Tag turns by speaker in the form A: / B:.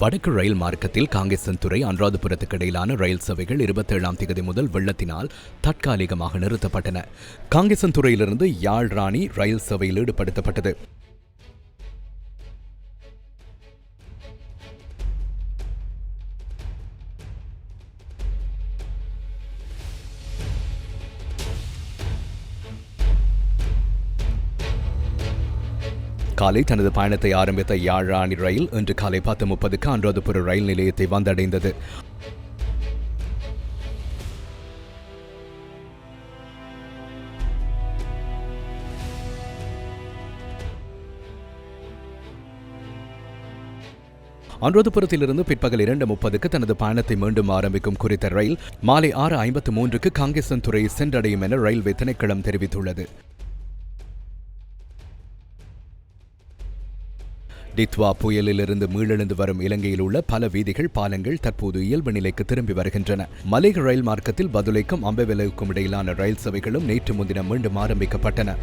A: வடக்கு ரயில் மார்க்கத்தில் காங்கேசன்துறை அனுராதபுரத்துக்கு இடையிலான ரயில் சேவைகள் இருபத்தேழாம் தேதி முதல் வெள்ளத்தினால் தற்காலிகமாக நிறுத்தப்பட்டன. காங்கேசன்துறையிலிருந்து யாழ் ராணி ரயில் சேவையில் ஈடுபடுத்தப்பட்டது. காலை தனது பயணத்தை ஆரம்பித்த யாழ் ரயில் இன்று காலை பத்து முப்பதுக்கு அனுராதபுர ரயில் நிலையத்தை வந்தடைந்தது. அனுராதபுரத்திலிருந்து பிற்பகல் இரண்டு முப்பதுக்கு தனது பயணத்தை மீண்டும் ஆரம்பிக்கும் குறித்த ரயில் மாலை ஆறு ஐம்பத்து மூன்றுக்கு காங்கேசன் துறையை சென்றடையும் என ரயில்வே திணைக்களம் தெரிவித்துள்ளது. டித்வா புயலிலிருந்து மீளெழுந்து வரும் இலங்கையில் உள்ள பல வீதிகள் பாலங்கள் தற்போது இயல்பு நிலைக்கு திரும்பி வருகின்றன. மலைக ரயில் மார்க்கத்தில் பதுளைக்கும் அம்பெவெலுக்கும் இடையிலான ரயில் சேவைகளும் நேற்று முன்தினம் மீண்டும் ஆரம்பிக்கப்பட்டன.